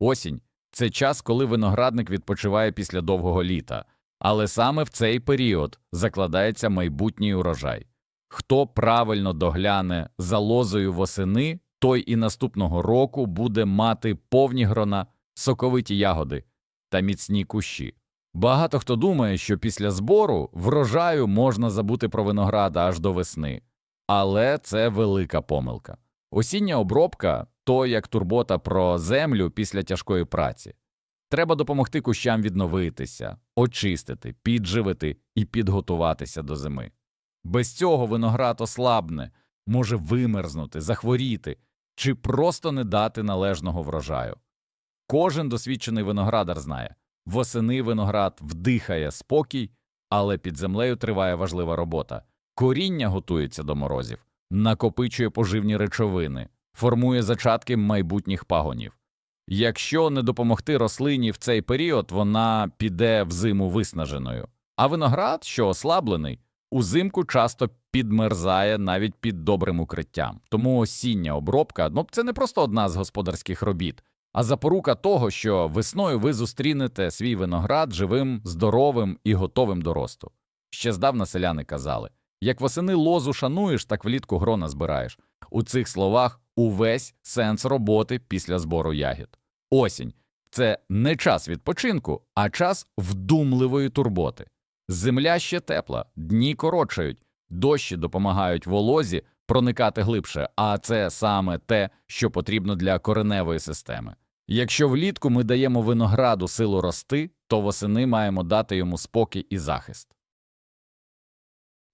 Осінь це час, коли виноградник відпочиває після довгого літа, але саме в цей період закладається майбутній урожай. Хто правильно догляне за лозою восени, той і наступного року буде мати повні грона, соковиті ягоди та міцні кущі. Багато хто думає, що після збору врожаю можна забути про винограда аж до весни, але це велика помилка. Осіння обробка то як турбота про землю після тяжкої праці. Треба допомогти кущам відновитися, очистити, підживити і підготуватися до зими. Без цього виноград ослабне, може вимерзнути, захворіти чи просто не дати належного врожаю. Кожен досвідчений виноградар знає, восени виноград вдихає спокій, але під землею триває важлива робота. Коріння готується до морозів, накопичує поживні речовини, формує зачатки майбутніх пагонів. Якщо не допомогти рослині в цей період, вона піде в зиму виснаженою. А виноград, що ослаблений, узимку часто підмерзає навіть під добрим укриттям. Тому осіння обробка ну, це не просто одна з господарських робіт, а запорука того, що весною ви зустрінете свій виноград живим, здоровим і готовим до росту. Ще здавна селяни казали як восени лозу шануєш, так влітку грона збираєш. У цих словах увесь сенс роботи після збору ягід. Осінь це не час відпочинку, а час вдумливої турботи. Земля ще тепла, дні коротшають, дощі допомагають волозі проникати глибше, а це саме те, що потрібно для кореневої системи. Якщо влітку ми даємо винограду силу рости, то восени маємо дати йому спокій і захист.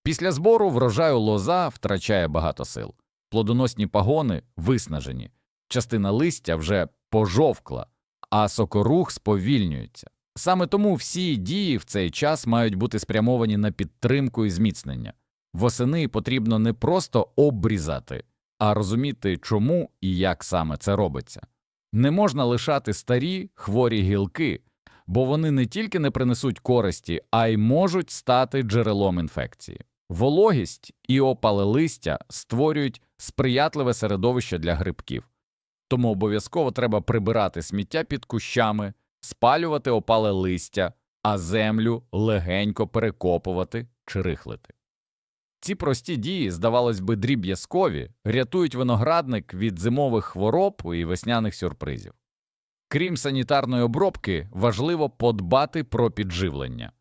Після збору врожаю лоза втрачає багато сил. Плодоносні пагони виснажені, частина листя вже пожовкла, а сокорух сповільнюється. Саме тому всі дії в цей час мають бути спрямовані на підтримку і зміцнення. Восени потрібно не просто обрізати, а розуміти, чому і як саме це робиться. Не можна лишати старі хворі гілки, бо вони не тільки не принесуть користі, а й можуть стати джерелом інфекції. Вологість і опале листя створюють сприятливе середовище для грибків, тому обов'язково треба прибирати сміття під кущами, спалювати опале листя, а землю легенько перекопувати чи рихлити. Ці прості дії, здавалось би, дріб'язкові, рятують виноградник від зимових хвороб і весняних сюрпризів. Крім санітарної обробки, важливо подбати про підживлення.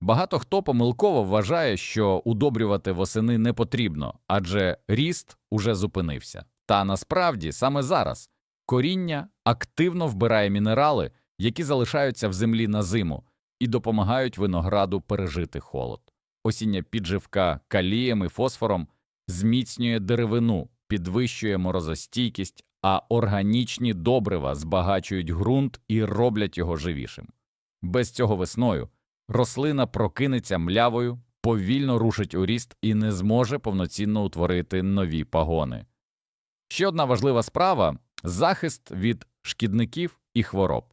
Багато хто помилково вважає, що удобрювати восени не потрібно, адже ріст уже зупинився. Та насправді саме зараз коріння активно вбирає мінерали, які залишаються в землі на зиму, і допомагають винограду пережити холод. Осіння підживка калієм і фосфором зміцнює деревину, підвищує морозостійкість, а органічні добрива збагачують ґрунт і роблять його живішим. Без цього весною рослина прокинеться млявою, повільно рушить у ріст і не зможе повноцінно утворити нові пагони. Ще одна важлива справа захист від шкідників і хвороб.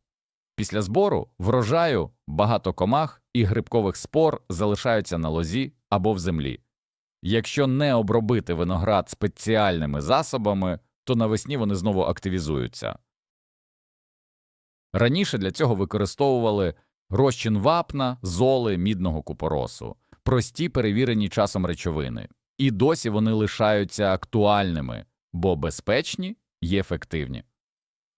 Після збору врожаю багато комах і грибкових спор залишаються на лозі або в землі. Якщо не обробити виноград спеціальними засобами, то навесні вони знову активізуються. Раніше для цього використовували розчин вапна, золи, мідного купоросу, прості перевірені часом речовини, і досі вони лишаються актуальними, бо безпечні і ефективні.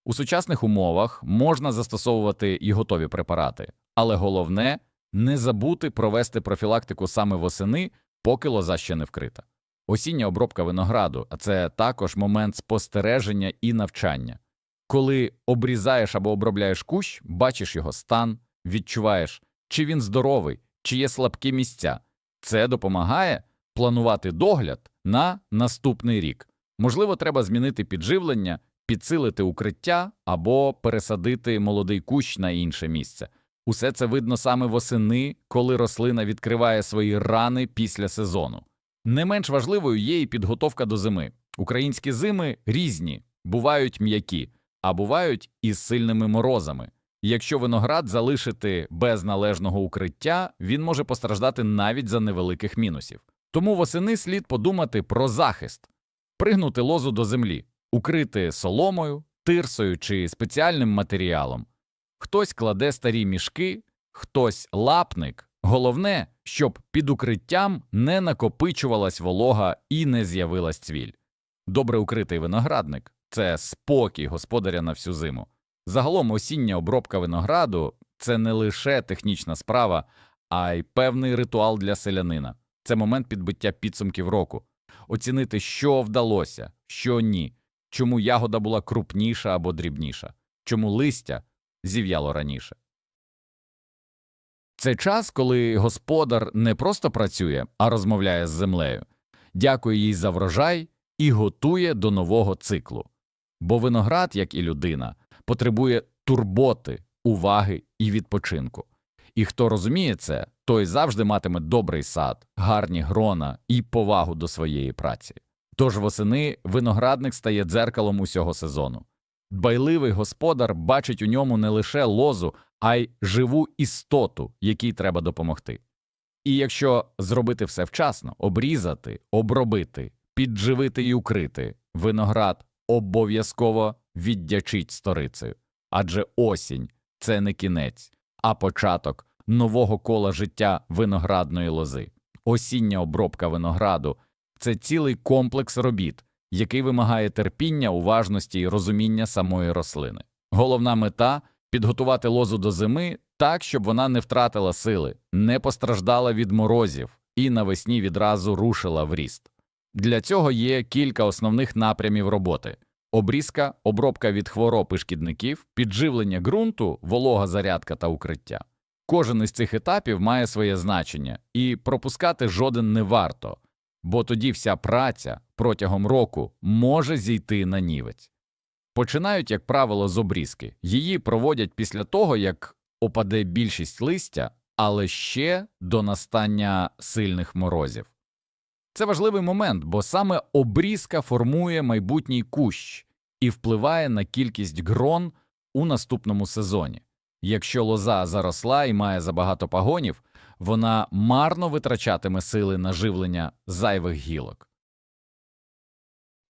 У сучасних умовах можна застосовувати і готові препарати, але головне не забути провести профілактику саме восени, поки лоза ще не вкрита. Осіння обробка винограду, це також момент спостереження і навчання. Коли обрізаєш або обробляєш кущ, бачиш його стан, відчуваєш, чи він здоровий, чи є слабкі місця. Це допомагає планувати догляд на наступний рік. Можливо, треба змінити підживлення, підсилити укриття або пересадити молодий кущ на інше місце. Усе це видно саме восени, коли рослина відкриває свої рани після сезону. Не менш важливою є і підготовка до зими. Українські зими різні, бувають м'які, а бувають із сильними морозами. Якщо виноград залишити без належного укриття, він може постраждати навіть за невеликих мінусів. Тому восени слід подумати про захист, пригнути лозу до землі, укрити соломою, тирсою чи спеціальним матеріалом. Хтось кладе старі мішки, хтось лапник. Головне, щоб під укриттям не накопичувалась волога і не з'явилась цвіль. Добре укритий виноградник це спокій господаря на всю зиму. Загалом осіння обробка винограду це не лише технічна справа, а й певний ритуал для селянина. Це момент підбиття підсумків року, оцінити, що вдалося, що ні, чому ягода була крупніша або дрібніша, чому листя зів'яло раніше. Це час, коли господар не просто працює, а розмовляє з землею, дякує їй за врожай і готує до нового циклу. Бо виноград, як і людина, потребує турботи, уваги і відпочинку. І хто розуміє це, той завжди матиме добрий сад, гарні грона і повагу до своєї праці. Тож восени виноградник стає дзеркалом усього сезону. Дбайливий господар бачить у ньому не лише лозу, а й живу істоту, якій треба допомогти. І якщо зробити все вчасно, обрізати, обробити, підживити і укрити, виноград обов'язково віддячить сторицею. Адже осінь це не кінець, а початок нового кола життя виноградної лози. Осіння обробка винограду це цілий комплекс робіт, який вимагає терпіння, уважності і розуміння самої рослини. Головна мета підготувати лозу до зими так, щоб вона не втратила сили, не постраждала від морозів і навесні відразу рушила в ріст. Для цього є кілька основних напрямів роботи: обрізка, обробка від хвороб і шкідників, підживлення ґрунту, волога зарядка та укриття. Кожен із цих етапів має своє значення, і пропускати жоден не варто, бо тоді вся праця протягом року може зійти на нівець. Починають, як правило, з обрізки. Її проводять після того, як опаде більшість листя, але ще до настання сильних морозів. Це важливий момент, бо саме обрізка формує майбутній кущ і впливає на кількість грон у наступному сезоні. Якщо лоза заросла і має забагато пагонів, вона марно витрачатиме сили на живлення зайвих гілок.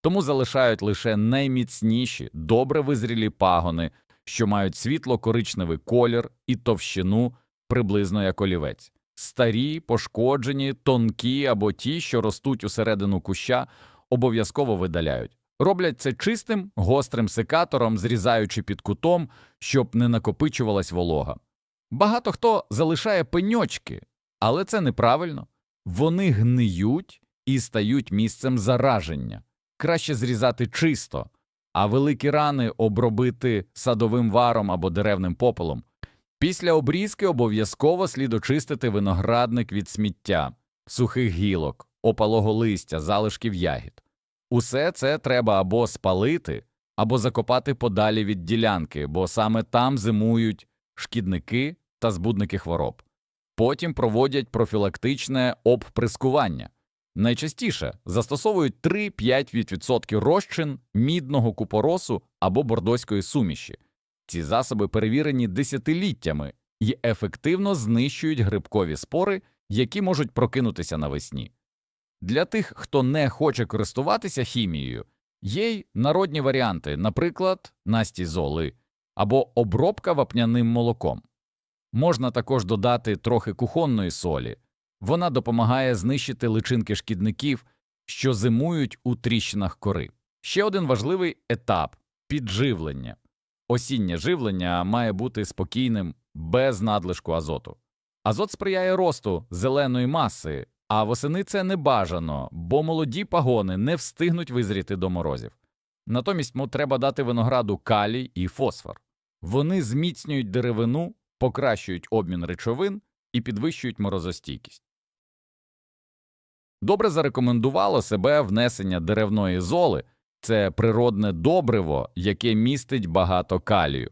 Тому залишають лише найміцніші, добре визрілі пагони, що мають світло коричневий колір і товщину приблизно як олівець. Старі, пошкоджені, тонкі або ті, що ростуть усередину куща, обов'язково видаляють. Роблять це чистим, гострим секатором, зрізаючи під кутом, щоб не накопичувалась волога. Багато хто залишає пеньочки, але це неправильно. Вони гниють і стають місцем зараження. Краще зрізати чисто, а великі рани обробити садовим варом або деревним попелом. Після обрізки обов'язково слід очистити виноградник від сміття, сухих гілок, опалого листя, залишків ягід. Усе це треба або спалити, або закопати подалі від ділянки, бо саме там зимують шкідники та збудники хвороб. Потім проводять профілактичне обприскування. Найчастіше застосовують 3-5% розчин мідного купоросу або бордоської суміші. Ці засоби перевірені десятиліттями і ефективно знищують грибкові спори, які можуть прокинутися навесні. Для тих, хто не хоче користуватися хімією, є й народні варіанти, наприклад, насті золи або обробка вапняним молоком. Можна також додати трохи кухонної солі, вона допомагає знищити личинки шкідників, що зимують у тріщинах кори. Ще один важливий етап підживлення. Осіннє живлення має бути спокійним, без надлишку азоту. Азот сприяє росту зеленої маси, а восени це не бажано, бо молоді пагони не встигнуть визріти до морозів. Натомість му треба дати винограду калій і фосфор. Вони зміцнюють деревину, покращують обмін речовин і підвищують морозостійкість. Добре зарекомендувало себе внесення деревної золи це природне добриво, яке містить багато калію.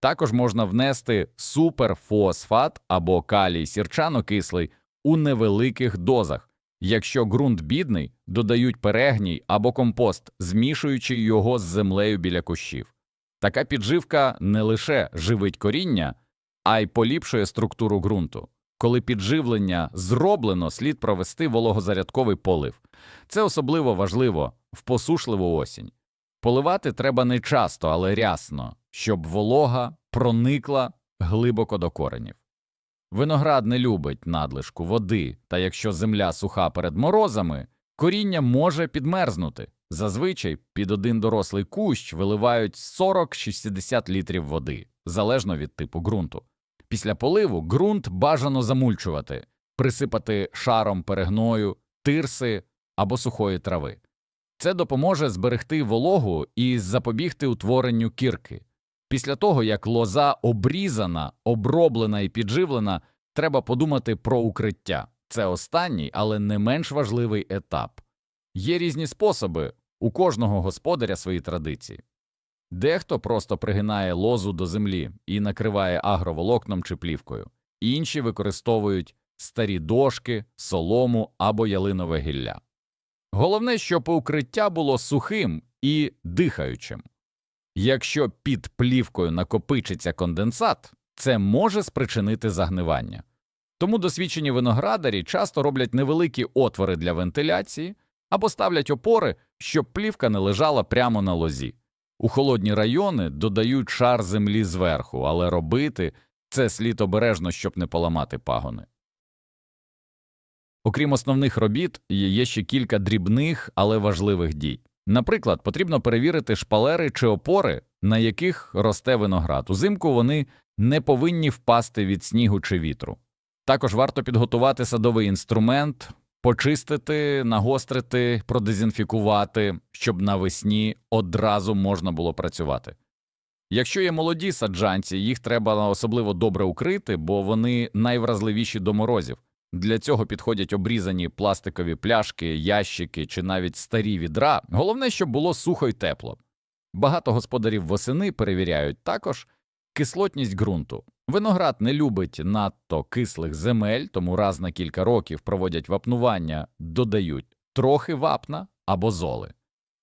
Також можна внести суперфосфат або калій сірчано-кислий у невеликих дозах. Якщо ґрунт бідний, додають перегній або компост, змішуючи його з землею біля кущів. Така підживка не лише живить коріння, а й поліпшує структуру ґрунту. Коли підживлення зроблено, слід провести вологозарядковий полив. Це особливо важливо в посушливу осінь. Поливати треба не часто, але рясно, щоб волога проникла глибоко до коренів. Виноград не любить надлишку води, та якщо земля суха перед морозами, коріння може підмерзнути. Зазвичай під один дорослий кущ виливають 40-60 літрів води, залежно від типу ґрунту. Після поливу ґрунт бажано замульчувати, присипати шаром перегною, тирси або сухої трави. Це допоможе зберегти вологу і запобігти утворенню кірки. Після того, як лоза обрізана, оброблена і підживлена, треба подумати про укриття. Це останній, але не менш важливий етап. Є різні способи, у кожного господаря свої традиції. Дехто просто пригинає лозу до землі і накриває агроволокном чи плівкою, інші використовують старі дошки, солому або ялинове гілля. Головне, щоб укриття було сухим і дихаючим. Якщо під плівкою накопичиться конденсат, це може спричинити загнивання. Тому досвідчені виноградарі часто роблять невеликі отвори для вентиляції або ставлять опори, щоб плівка не лежала прямо на лозі. У холодні райони додають шар землі зверху, але робити це слід обережно, щоб не поламати пагони. Окрім основних робіт, є ще кілька дрібних, але важливих дій. Наприклад, потрібно перевірити шпалери чи опори, на яких росте виноград. Узимку вони не повинні впасти від снігу чи вітру. Також варто підготувати садовий інструмент, почистити, нагострити, продезінфікувати, щоб навесні одразу можна було працювати. Якщо є молоді саджанці, їх треба особливо добре укрити, бо вони найвразливіші до морозів. Для цього підходять обрізані пластикові пляшки, ящики чи навіть старі відра. Головне, щоб було сухо й тепло. Багато господарів восени перевіряють також кислотність ґрунту. Виноград не любить надто кислих земель, тому раз на кілька років проводять вапнування, додають трохи вапна або золи.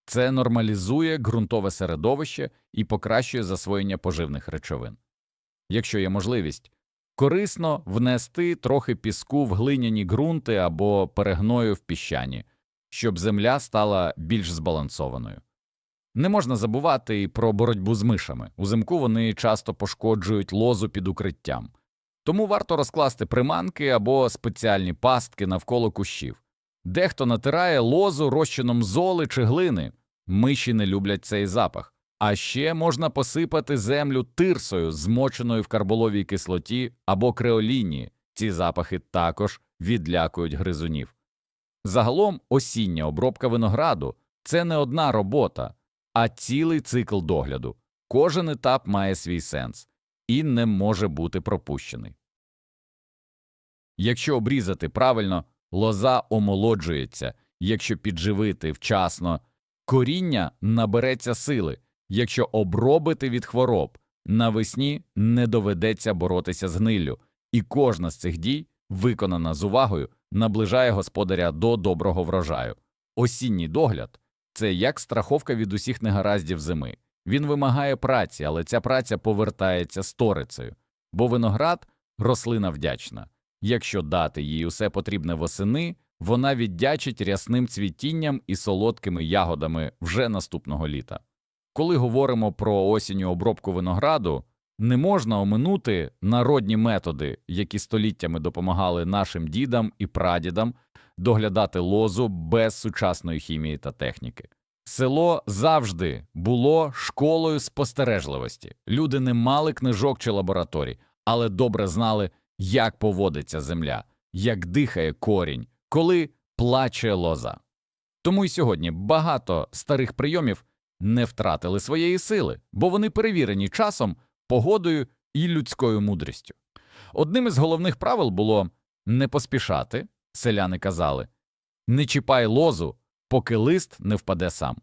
Це нормалізує ґрунтове середовище і покращує засвоєння поживних речовин. Якщо є можливість, корисно внести трохи піску в глиняні ґрунти або перегною в піщані, щоб земля стала більш збалансованою. Не можна забувати і про боротьбу з мишами. Узимку вони часто пошкоджують лозу під укриттям. Тому варто розкласти приманки або спеціальні пастки навколо кущів. Дехто натирає лозу розчином золи чи глини. Миші не люблять цей запах. А ще можна посипати землю тирсою, змоченою в карболовій кислоті або креоліні. Ці запахи також відлякують гризунів. Загалом осіння обробка винограду це не одна робота, а цілий цикл догляду. Кожен етап має свій сенс і не може бути пропущений. Якщо обрізати правильно, лоза омолоджується, якщо підживити вчасно, коріння набереться сили, якщо обробити від хвороб, навесні не доведеться боротися з гниллю, і кожна з цих дій, виконана з увагою, наближає господаря до доброго врожаю. Осінній догляд це як страховка від усіх негараздів зими. Він вимагає праці, але ця праця повертається сторицею, бо виноград рослина вдячна. Якщо дати їй усе потрібне восени, вона віддячить рясним цвітінням і солодкими ягодами вже наступного літа. Коли говоримо про осінню обробку винограду, не можна оминути народні методи, які століттями допомагали нашим дідам і прадідам доглядати лозу без сучасної хімії та техніки. Село завжди було школою спостережливості. Люди не мали книжок чи лабораторій, але добре знали, як поводиться земля, як дихає корінь, коли плаче лоза. Тому й сьогодні багато старих прийомів не втратили своєї сили, бо вони перевірені часом, погодою і людською мудрістю. Одним із головних правил було не поспішати, селяни казали, не чіпай лозу, поки лист не впаде сам.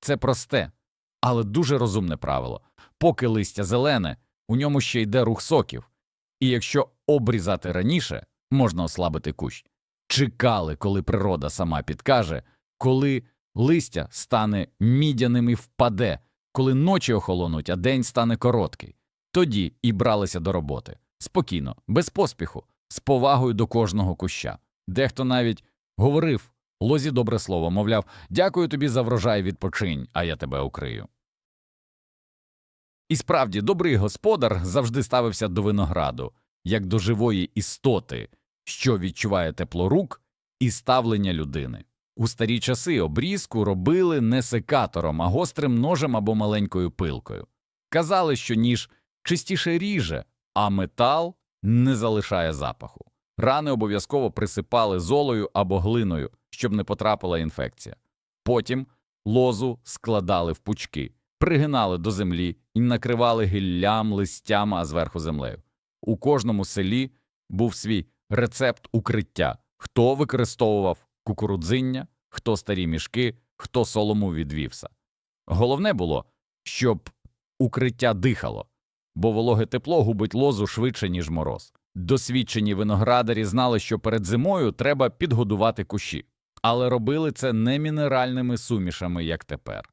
Це просте, але дуже розумне правило. Поки листя зелене, у ньому ще йде рух соків, і якщо обрізати раніше, можна ослабити кущ. Чекали, коли природа сама підкаже, коли листя стане мідяним і впаде, коли ночі охолонуть, а день стане короткий. Тоді і бралися до роботи спокійно, без поспіху, з повагою до кожного куща. Дехто навіть говорив Лозі добре слово, мовляв, дякую тобі за врожай відпочинь, а я тебе укрию. І справді, добрий господар завжди ставився до винограду, як до живої істоти, що відчуває тепло рук і ставлення людини. У старі часи обрізку робили не секатором, а гострим ножем або маленькою пилкою. Казали, що ніж чистіше ріже, а метал не залишає запаху. Рани обов'язково присипали золою або глиною, щоб не потрапила інфекція. Потім лозу складали в пучки, пригинали до землі і накривали гіллям, листями, а зверху землею. У кожному селі був свій рецепт укриття, хто використовував кукурудзиння, хто старі мішки, хто солому від вівса. Головне було, щоб укриття дихало, бо вологе тепло губить лозу швидше, ніж мороз. Досвідчені виноградарі знали, що перед зимою треба підгодувати кущі, але робили це не мінеральними сумішами, як тепер,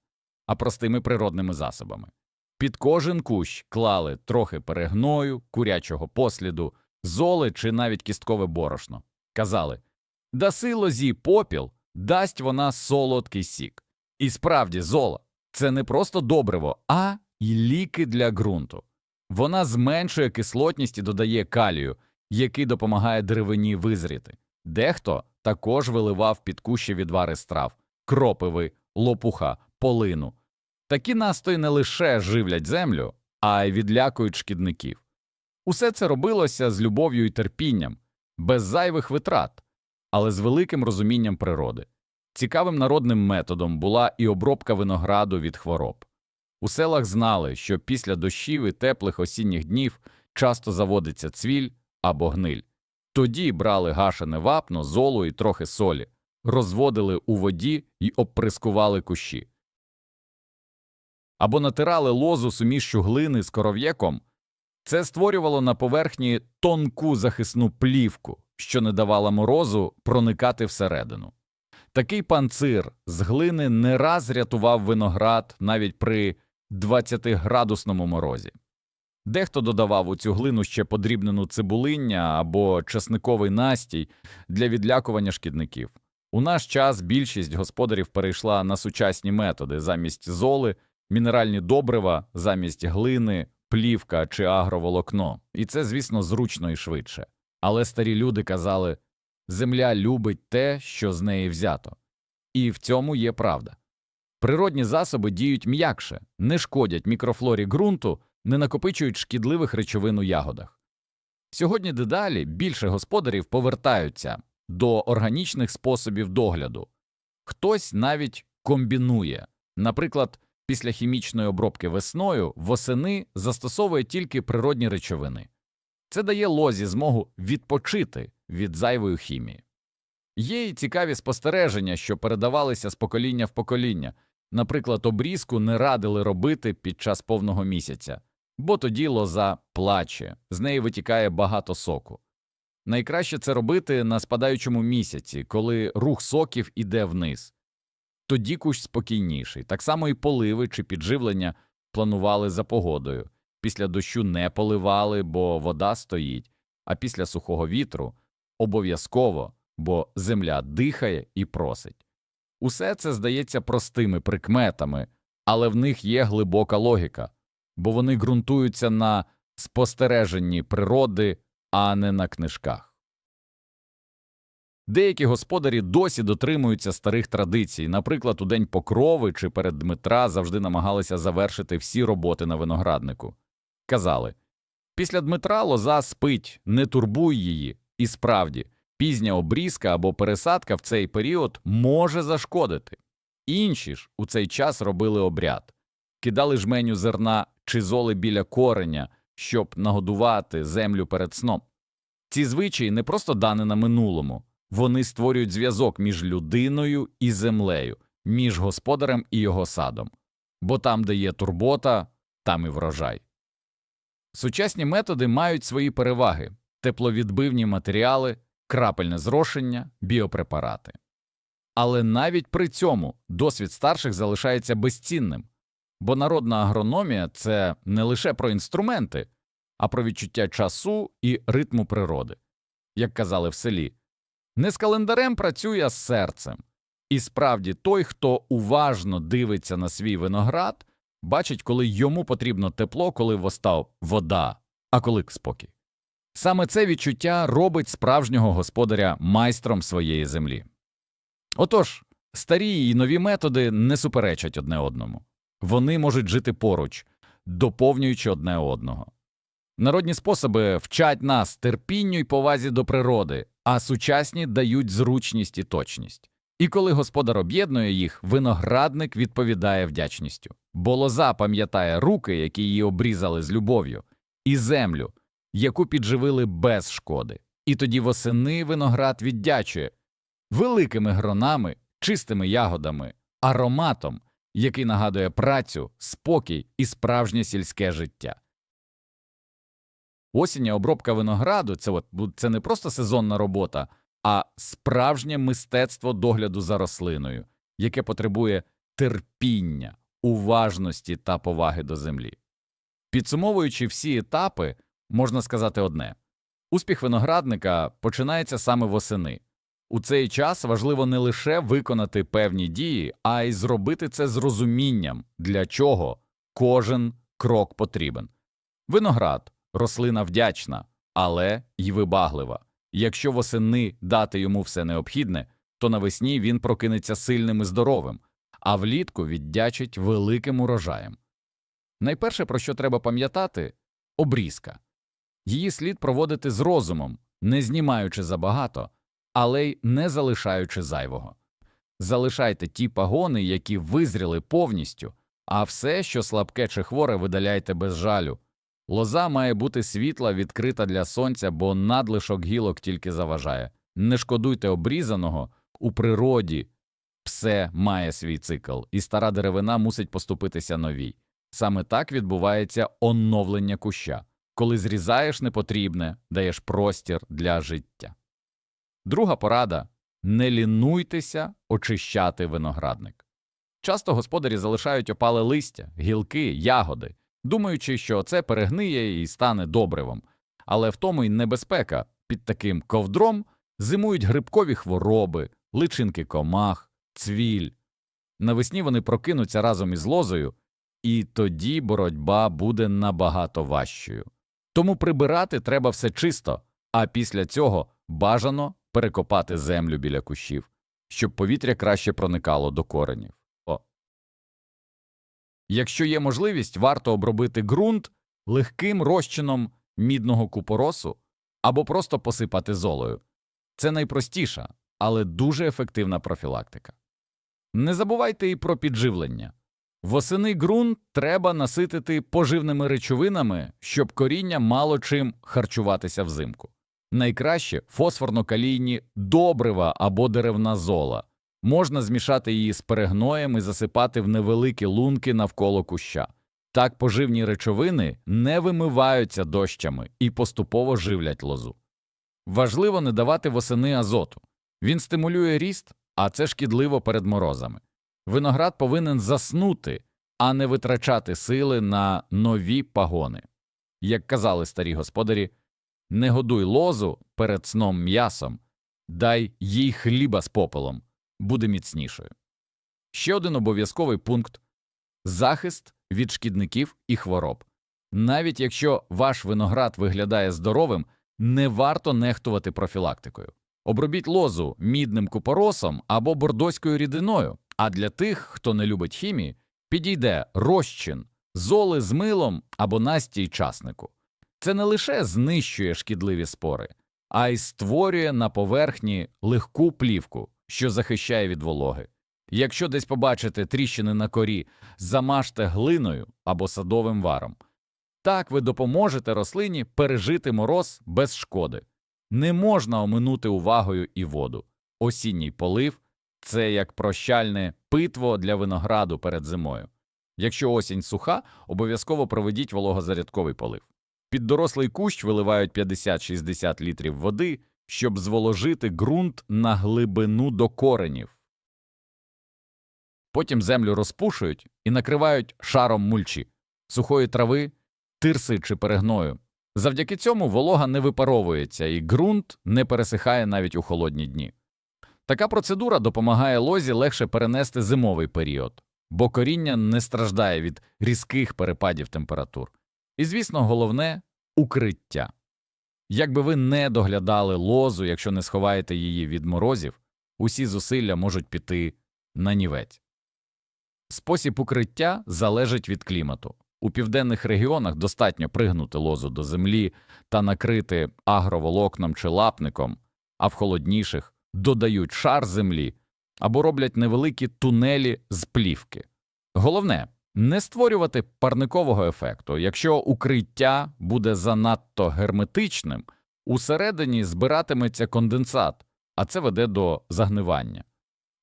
а простими природними засобами. Під кожен кущ клали трохи перегною, курячого посліду, золи чи навіть кісткове борошно. Казали даси лозі попіл, дасть вона солодкий сік. І справді, зола це не просто добриво, а й ліки для ґрунту. Вона зменшує кислотність і додає калію, який допомагає деревині визріти. Дехто також виливав під кущі відвари страв, кропиви, лопуха, полину. Такі настої не лише живлять землю, а й відлякують шкідників. Усе це робилося з любов'ю і терпінням, без зайвих витрат, але з великим розумінням природи. Цікавим народним методом була і обробка винограду від хвороб. У селах знали, що після дощів і теплих осінніх днів часто заводиться цвіль або гниль. Тоді брали гашене вапно, золу і трохи солі, розводили у воді і обприскували кущі. Або натирали лозу сумішчю глини з коров'єком. Це створювало на поверхні тонку захисну плівку, що не давала морозу проникати всередину. Такий панцир з глини не раз рятував виноград навіть при 20-градусному морозі. Дехто додавав у цю глину ще подрібнену цибулиння або чесниковий настій для відлякування шкідників. У наш час більшість господарів перейшла на сучасні методи замість золи, мінеральні добрива, замість глини, плівка чи агроволокно. І це, звісно, зручно і швидше. Але старі люди казали земля любить те, що з неї взято. І в цьому є правда. Природні засоби діють м'якше, не шкодять мікрофлорі ґрунту, не накопичують шкідливих речовин у ягодах. Сьогодні дедалі більше господарів повертаються до органічних способів догляду. Хтось навіть комбінує, наприклад, після хімічної обробки весною восени застосовує тільки природні речовини. Це дає лозі змогу відпочити від зайвої хімії. Є й цікаві спостереження, що передавалися з покоління в покоління. Наприклад, обрізку не радили робити під час повного місяця, бо тоді лоза плаче, з неї витікає багато соку. Найкраще це робити на спадаючому місяці, коли рух соків іде вниз. Тоді кущ спокійніший. Так само і поливи чи підживлення планували за погодою. Після дощу не поливали, бо вода стоїть, а після сухого вітру обов'язково, бо земля дихає і просить. Усе це здається простими прикметами, але в них є глибока логіка, бо вони ґрунтуються на спостереженні природи, а не на книжках. Деякі господарі досі дотримуються старих традицій, наприклад, у день покрови чи перед Дмитра завжди намагалися завершити всі роботи на винограднику. Казали після Дмитра лоза спить, не турбуй її, і справді. Пізня обрізка або пересадка в цей період може зашкодити. Інші ж у цей час робили обряд, кидали жменю зерна чи золи біля кореня, щоб нагодувати землю перед сном. Ці звичаї не просто дані на минулому, вони створюють зв'язок між людиною і землею, між господарем і його садом, бо там, де є турбота, там і врожай. Сучасні методи мають свої переваги тепловідбивні матеріали крапельне зрошення, біопрепарати. Але навіть при цьому досвід старших залишається безцінним, бо народна агрономія це не лише про інструменти, а про відчуття часу і ритму природи. Як казали в селі, не з календарем працює а з серцем, І справді той, хто уважно дивиться на свій виноград, бачить, коли йому потрібно тепло, коли востав вода, а коли спокій. Саме це відчуття робить справжнього господаря майстром своєї землі. Отож, старі і нові методи не суперечать одне одному. Вони можуть жити поруч, доповнюючи одне одного. Народні способи вчать нас терпінню й повазі до природи, а сучасні дають зручність і точність. І коли господар об'єднує їх, виноградник відповідає вдячністю, бо лоза пам'ятає руки, які її обрізали з любов'ю, і землю, яку підживили без шкоди. І тоді восени виноград віддячує великими гронами, чистими ягодами, ароматом, який нагадує працю, спокій і справжнє сільське життя. Осіння обробка винограду це, от, це не просто сезонна робота, а справжнє мистецтво догляду за рослиною, яке потребує терпіння, уважності та поваги до землі. Підсумовуючи всі етапи, можна сказати одне успіх виноградника починається саме восени. У цей час важливо не лише виконати певні дії, а й зробити це з розумінням, для чого кожен крок потрібен. Виноград рослина вдячна, але й вибаглива. Якщо восени дати йому все необхідне, то навесні він прокинеться сильним і здоровим, а влітку віддячить великим урожаєм. Найперше, про що треба пам'ятати обрізка. Її слід проводити з розумом, не знімаючи забагато, але й не залишаючи зайвого. Залишайте ті пагони, які визріли повністю, а все, що слабке чи хворе, видаляйте без жалю. Лоза має бути світла, відкрита для сонця, бо надлишок гілок тільки заважає. Не шкодуйте обрізаного у природі. Все має свій цикл, і стара деревина мусить поступитися новій. Саме так відбувається оновлення куща, коли зрізаєш непотрібне, даєш простір для життя. Друга порада не лінуйтеся очищати виноградник. Часто господарі залишають опале листя, гілки, ягоди, думаючи, що це перегниє і стане добривом. Але в тому й небезпека під таким ковдром зимують грибкові хвороби, личинки комах, цвіль. Навесні вони прокинуться разом із лозою, і тоді боротьба буде набагато важчою. Тому прибирати треба все чисто, а після цього бажано перекопати землю біля кущів, щоб повітря краще проникало до коренів. Якщо є можливість, варто обробити ґрунт легким розчином мідного купоросу або просто посипати золою. Це найпростіша, але дуже ефективна профілактика. Не забувайте і про підживлення. Восени ґрунт треба наситити поживними речовинами, щоб коріння мало чим харчуватися взимку. Найкраще фосфорно-калійні добрива або деревна зола. Можна змішати її з перегноєм і засипати в невеликі лунки навколо куща. Так поживні речовини не вимиваються дощами і поступово живлять лозу. Важливо не давати восени азоту. Він стимулює ріст, а це шкідливо перед морозами. Виноград повинен заснути, а не витрачати сили на нові пагони. Як казали старі господарі, не годуй лозу перед сном м'ясом, дай їй хліба з попелом, буде міцнішою. Ще один обов'язковий пункт захист від шкідників і хвороб. Навіть якщо ваш виноград виглядає здоровим, не варто нехтувати профілактикою. Обробіть лозу мідним купоросом або бордоською рідиною, а для тих, хто не любить хімії, підійде розчин, золи з милом або настій часнику. Це не лише знищує шкідливі спори, а й створює на поверхні легку плівку, що захищає від вологи. Якщо десь побачите тріщини на корі, замажте глиною або садовим варом. Так ви допоможете рослині пережити мороз без шкоди. Не можна оминути увагою і воду. Осінній полив це як прощальне питво для винограду перед зимою. Якщо осінь суха, обов'язково проведіть вологозарядковий полив. Під дорослий кущ виливають 50-60 літрів води, щоб зволожити ґрунт на глибину до коренів. Потім землю розпушують і накривають шаром мульчі, сухої трави, тирси чи перегною. Завдяки цьому волога не випаровується і ґрунт не пересихає навіть у холодні дні. Така процедура допомагає лозі легше перенести зимовий період, бо коріння не страждає від різких перепадів температур. І, звісно, головне укриття. Якби ви не доглядали лозу, якщо не сховаєте її від морозів, усі зусилля можуть піти на нівець. Спосіб укриття залежить від клімату. У південних регіонах достатньо пригнути лозу до землі та накрити агроволокном чи лапником, а в холодніших додають шар землі або роблять невеликі тунелі з плівки. Головне не створювати парникового ефекту. Якщо укриття буде занадто герметичним, усередині збиратиметься конденсат, а це веде до загнивання.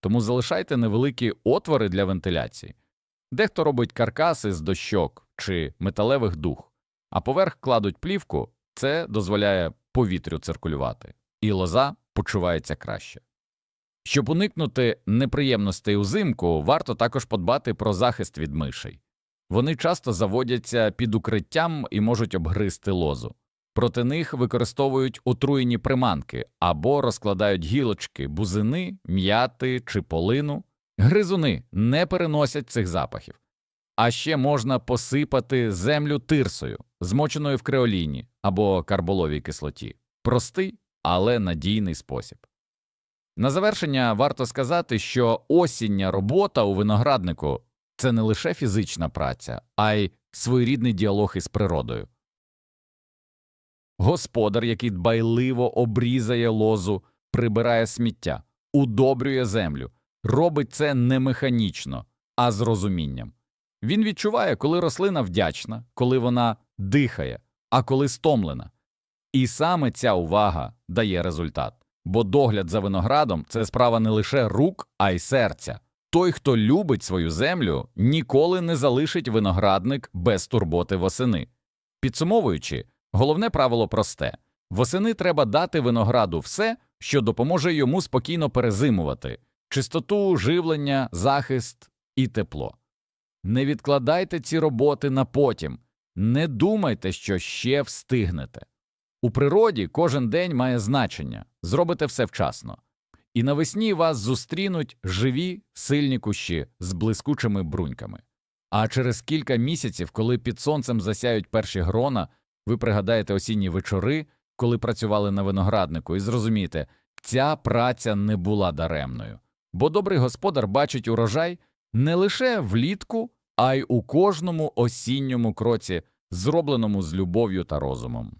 Тому залишайте невеликі отвори для вентиляції. Дехто робить каркаси з дощок чи металевих дух, а поверх кладуть плівку, це дозволяє повітрю циркулювати, і лоза почувається краще. Щоб уникнути неприємностей узимку, варто також подбати про захист від мишей. Вони часто заводяться під укриттям і можуть обгризти лозу. Проти них використовують отруєні приманки або розкладають гілочки, бузини, м'яти чи полину. Гризуни не переносять цих запахів. А ще можна посипати землю тирсою, змоченою в креоліні або карболовій кислоті. Простий, але надійний спосіб. На завершення варто сказати, що осіння робота у винограднику це не лише фізична праця, а й своєрідний діалог із природою. Господар, який дбайливо обрізає лозу, прибирає сміття, удобрює землю, робить це не механічно, а з розумінням. Він відчуває, коли рослина вдячна, коли вона дихає, а коли стомлена. І саме ця увага дає результат. Бо догляд за виноградом це справа не лише рук, а й серця. Той, хто любить свою землю, ніколи не залишить виноградник без турботи восени. Підсумовуючи, головне правило просте восени треба дати винограду все, що допоможе йому спокійно перезимувати чистоту, живлення, захист і тепло. Не відкладайте ці роботи на потім, не думайте, що ще встигнете. У природі кожен день має значення, зробите все вчасно. І навесні вас зустрінуть живі, сильні кущі з блискучими бруньками. А через кілька місяців, коли під сонцем засяють перші грона, ви пригадаєте осінні вечори, коли працювали на винограднику, і зрозумієте, ця праця не була даремною. Бо добрий господар бачить урожай не лише влітку, а й у кожному осінньому кроці, зробленому з любов'ю та розумом.